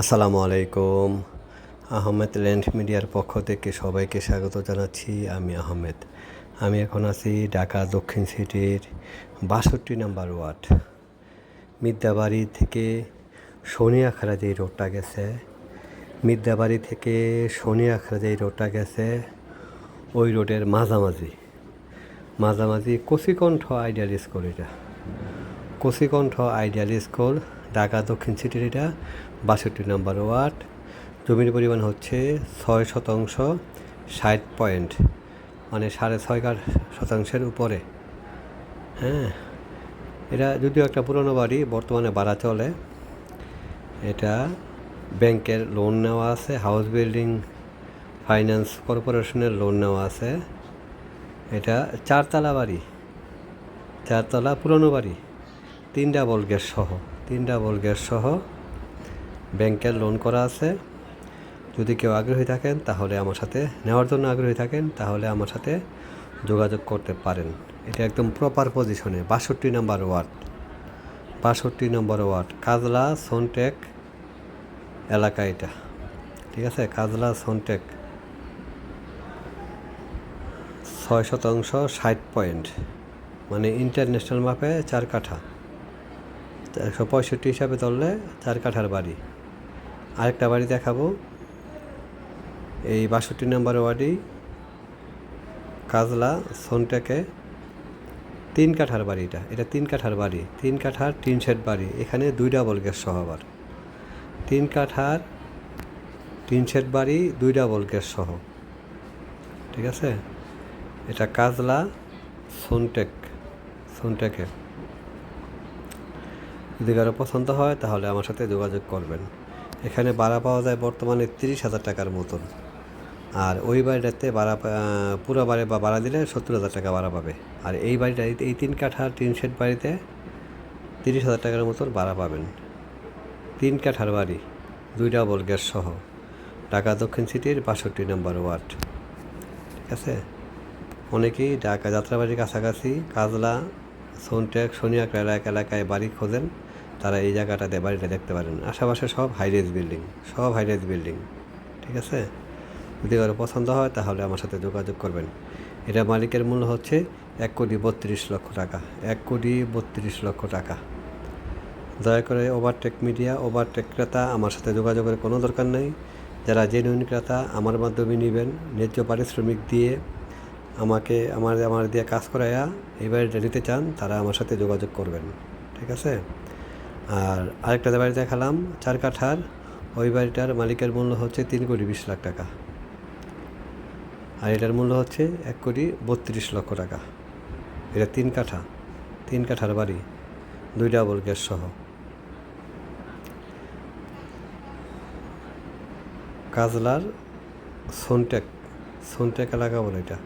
আসসালামু আলাইকুম। আহমেদ ল্যান্ড মিডিয়ার পক্ষ থেকে সবাইকে স্বাগত জানাচ্ছি আমি আহমেদ। আমি এখন আছি ঢাকা দক্ষিণ সিটির বাষট্টি নাম্বার ওয়ার্ড। মিদ্যাবাড়ি থেকে শনিয়াখড়া যেই রোডটা গেছে, মিদ্যাবাড়ি থেকে শনিয়াখড়া যেই রোডটা গেছে, ওই রোডের মাঝামাঝি। মাঝামাঝি কচিকণ্ঠ আইডিয়াল স্কুল এটা। কচিকণ্ঠ আইডিয়াল স্কুল ঢাকা, দক্ষিণ সিটির এটা বাষট্টি নম্বর ওয়ার্ড। জমির পরিমাণ হচ্ছে ছয় শতাংশ ষাট পয়েন্ট মানে সাড়ে ছয় কাঠ শতাংশের উপরে। হ্যাঁ এটা যদিও একটা পুরনো বাড়ি, বর্তমানে ভাড়া চলে। এটা ব্যাংকের লোন নেওয়া আছে, হাউস বিল্ডিং, ফাইন্যান্স কর্পোরেশনের লোন নেওয়া আছে। এটা চারতলা বাড়ি, চারতলা পুরনো বাড়ি, তিন ডাবল গ্যাস সহ। তিন ডাবল গ্যাস সহ ব্যাংকের লোন করা আছে। যদি কেউ আগ্রহী থাকেন, তাহলে আমার সাথে নেওয়ার জন্য আগ্রহী থাকেন, তাহলে আমার সাথে যোগাযোগ করতে পারেন। এটা একদম প্রপার পজিশনে বাষট্টি নম্বর ওয়ার্ড। বাষট্টি নম্বর ওয়ার্ড, কাজলা সনটেক এলাকা এটা। ঠিক আছে? কাজলা সনটেক। ছয় শতাংশ ষাট পয়েন্ট। মানে ইন্টারন্যাশনাল মাপে চার কাঠা। একশো পঁয়ষট্টি হিসাবে ধরলে চার কাঠার বাড়ি। আরেকটা বাড়ি দেখাবো। এই বাষট্টি নম্বর ওয়ার্ডেই কাজলা সোনটেকে তিন কাঠার বাড়িটা এটা। তিন কাঠার বাড়ি। তিন কাঠার, তিন শেড বাড়ি। এখানে দুই ডাবল গ্যাস সহ আবার। তিন কাঠার, তিন শেড বাড়ি, দুই ডাবল গ্যাস সহ। ঠিক আছে? এটা কাজলা সোনটেক, সোনটেকে। যদি কারও পছন্দ হয়, তাহলে আমার সাথে যোগাযোগ করবেন। এখানে ভাড়া পাওয়া যায় বর্তমানে তিরিশ হাজার টাকার মতন। আর ওই বাড়িটাতে ভাড়া পুরো বাড়ি বা ভাড়া দিলে সত্তর হাজার টাকা ভাড়া পাবে। আর এই বাড়িটা, এই তিন কাঠার তিন শেড বাড়িতে তিরিশ হাজার টাকার মতন ভাড়া পাবেন। তিন কাঠার বাড়ি, দুই ডাবল গ্যাস সহ। ঢাকা দক্ষিণ সিটির বাষট্টি নম্বর ওয়ার্ড। ঠিক আছে? অনেকেই ঢাকা যাত্রাবাড়ির কাছাকাছি, কাজলা, সোনটেক সোনিয়াক এলাকা এলাকায় বাড়ি খোঁজেন। তারা এই জায়গাটাতে বাড়িটা দেখতে পারেন। আশেপাশে সব হাইরেজ বিল্ডিং সব হাইরেজ বিল্ডিং ঠিক আছে? যদি কারও পছন্দ হয়, তাহলে আমার সাথে যোগাযোগ করবেন। এটা মালিকের মূল্য হচ্ছে এক কোটি বত্রিশ লক্ষ টাকা। এক কোটি বত্রিশ লক্ষ টাকা। দয়া করে ওভারটেক মিডিয়া ওভারটেক ক্রেতা, আমার সাথে যোগাযোগের কোনো দরকার নেই। যারা জেনুইন ক্রেতা, আমার মাধ্যমে নেবেন। ন্যায্য পারিশ্রমিক দিয়ে আমাকে, আমার আমার দিয়ে কাজ করাইয়া এই বাড়িটা নিতে চান, তারা আমার সাথে যোগাযোগ করবেন। ঠিক আছে? আর আরেকটা বাড়ি দেখালাম, চার কাঠার। ওই বাড়িটার মালিকের মূল্য হচ্ছে তিন কোটি বিশ লাখ টাকা। আর এটার মূল্য হচ্ছে এক কোটি বত্রিশ লক্ষ টাকা। এটা তিন কাঠা, তিন কাঠার বাড়ি, দুই ডাবল গ্যাস সহ। কাজলার সোনটেক সোনটেক এলাকা বলে এটা।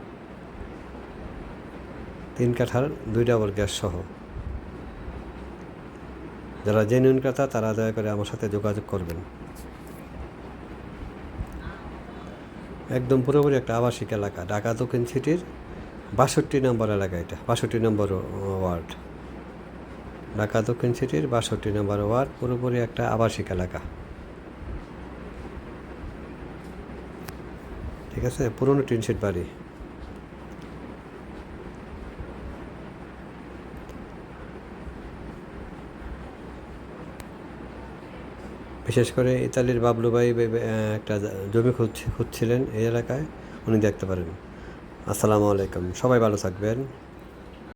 তিন কাঠার, দুই ডাবল গ্যাস সহ। যারা জেনুইন ক্রেতা তারা দয়া করে আমার সাথে যোগাযোগ করবেন। একদম পুরোপুরি একটা আবাসিক এলাকা, ঢাকা দক্ষিণ সিটির বাষট্টি নম্বর এলাকা এটা, বাষট্টি নম্বর ওয়ার্ড। ঢাকা দক্ষিণ সিটির বাষট্টি নম্বর ওয়ার্ড, পুরোপুরি একটা আবাসিক এলাকা। ঠিক আছে? পুরনো টিনশিট বাড়ি। বিশেষ করে ইতালির বাবলু ভাই একটা জমি খুঁজ- খুঁজছিলেন এই এলাকায়, উনি দেখতে পারেন। আসসালামু আলাইকুম, সবাই ভালো থাকবেন।